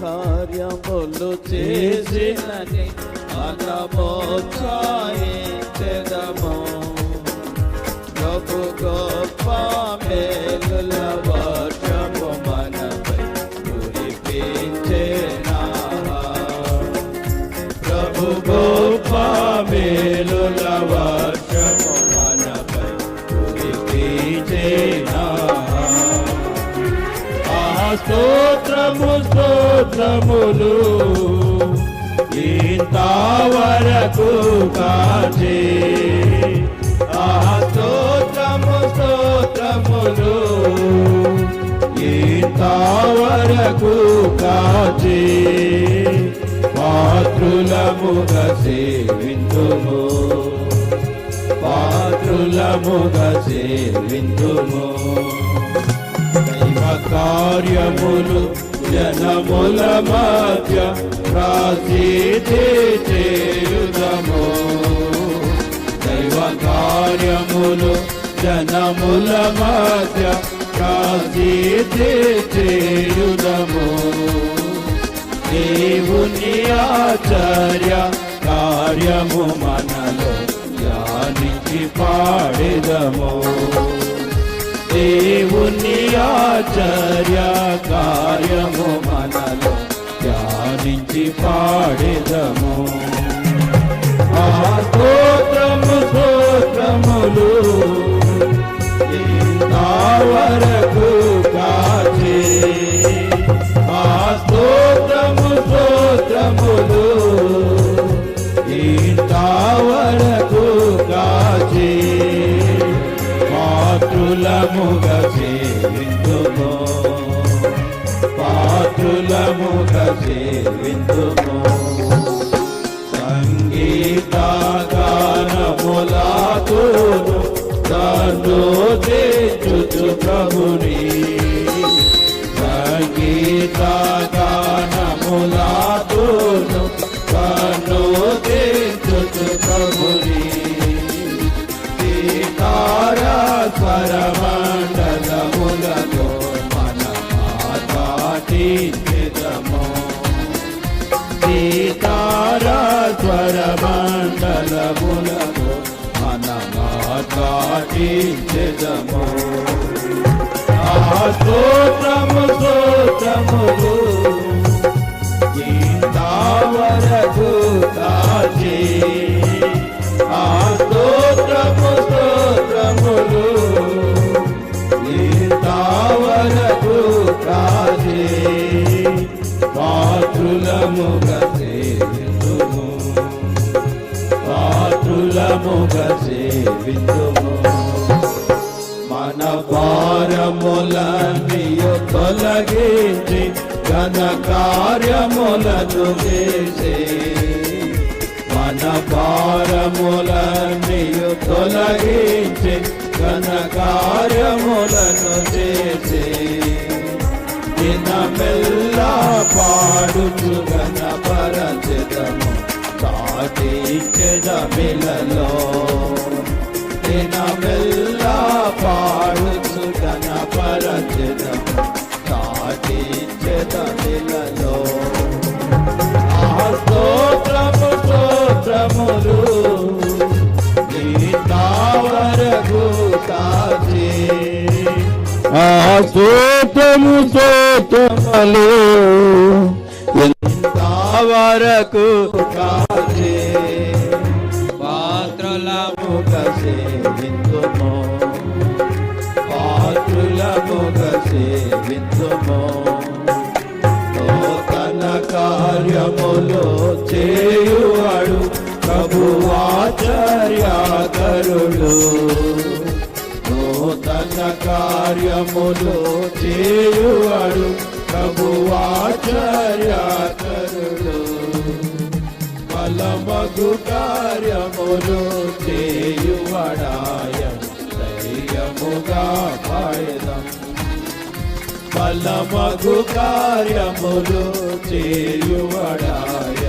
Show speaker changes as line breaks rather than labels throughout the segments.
కార్యములు చేసినని మనమోత్సాహించెదము స్తోత్రము స్తోత్రములు ఇంతవరకు కాచే. ఆ స్తోత్రము స్తోత్రములు ఇంతవరకు కాచే. పాత్రులముగ సేవిందుము పాత్రులముగ సేవిందుము కార్యములు జనముల మధ్య ప్రాసీతి చేయుదము. దైవ కార్యములు జనముల మధ్య ప్రాసీతి చేయుదము. దేవుని ఆచార్య కార్యము మనలో ధ్యానించి పాడెదము. దేవుని ఆచర్య కార్యము మనలో ధ్యానించి పాడెదము. స్వరమండలములతో మన పాటించము ఆ స్తోత్రము స్తోత్రములు ఇంతవరకు కాచే ఆ స్తోత్రము స్తోత్రములు ఇంతవరకు పాత్రులముగా పాత్రులముగా సేవిందుము మన భారములన్నీయు తొలగించి ఘన కార్యములను చేసే మన భారములన్నీయు తొలగించి ఘన కార్యములను చేసే దినమెల్లా పాడుచు ఘన పరచితము. సాధించదమిలలో దినమెల్లా పాడుచు ఘన పరచితము సాధించదమిలలో ఆ స్తోత్రము స్తోత్రములు నీతావరకు కాచే
ఆ స్తోత్రము స్తోత్రములు
ఇంతవరకు కాచే కసే విందుమో నూతన కార్యములు చేయువాడు ప్రభువాచర్యాకరుడు నూతన కార్యములు చేయువాడు ప్రభువాచర్యాకరుడు బలమగు కార్యములు చేయువడాయ ధైర్యముగా పాడదాం బలమగు కార్యములు చేయువడాయ.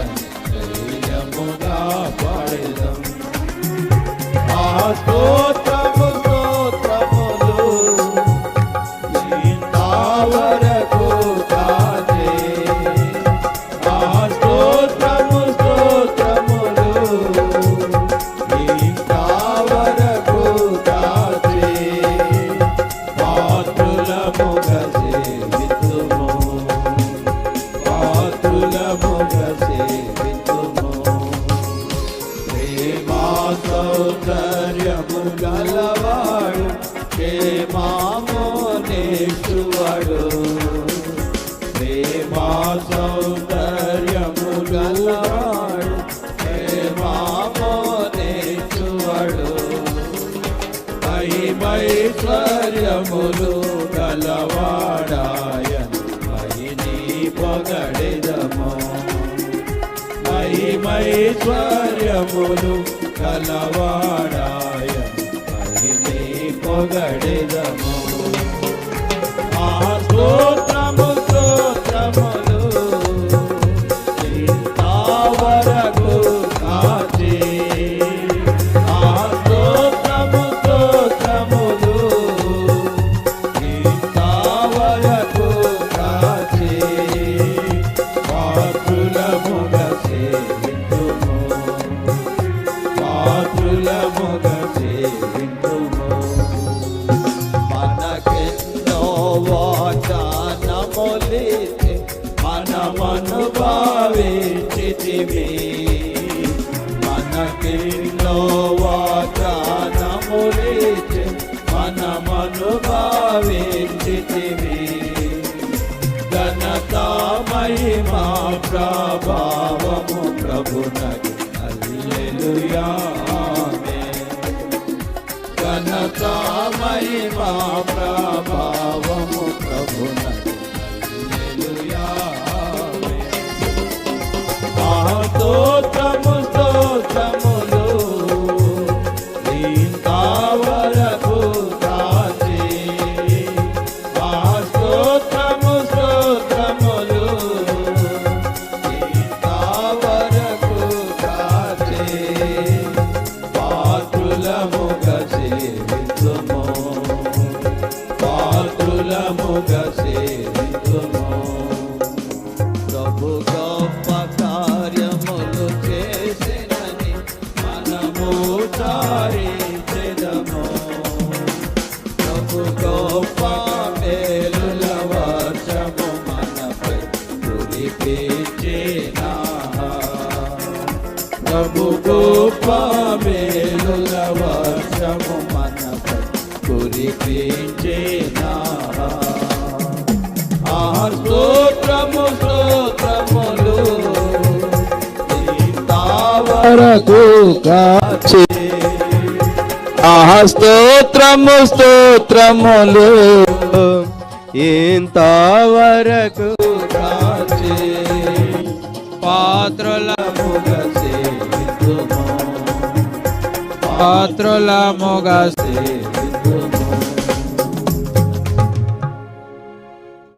ధైర్యముగా పాడదాం. ఆ స్తోత్రము స్తోత్రములు ఇంతవరకు మహిమైశ్వర్యములు గలవాడాయన్ మహిని పొగడెదము. మహిమైశ్వర్యములు గలవాడాయన్ మహిని పొగడెదము. ఆ స్తోత్రము పాత్రులముగా సేవింతుము మనకెన్నో వాగ్దానములిచ్చి మనమను భావించితివి మనకెన్నో వాగ్దానములిచ్చి మనమను భావించితివి ఘనత మహిమా ప్రభావము ఘనత మహిమా ప్రభావము ప్రభునా. పాత్రులముగ సేవితుము ప్రభు గొప్ప కార్యములు చేసినని మనము చారించెదము ప్రభు గొప్ప మేలుల వర్షము మనపై కురిపించినా ప్రభు గొప్ప మేలుల వర్షము కురిపించినా ఆ స్తోత్రము స్తోత్రములు
వరకు కాచి. ఆ స్తోత్రము స్తోత్రములు ఇంతవరకు
కాచి.
పాత్రుల
ముగసే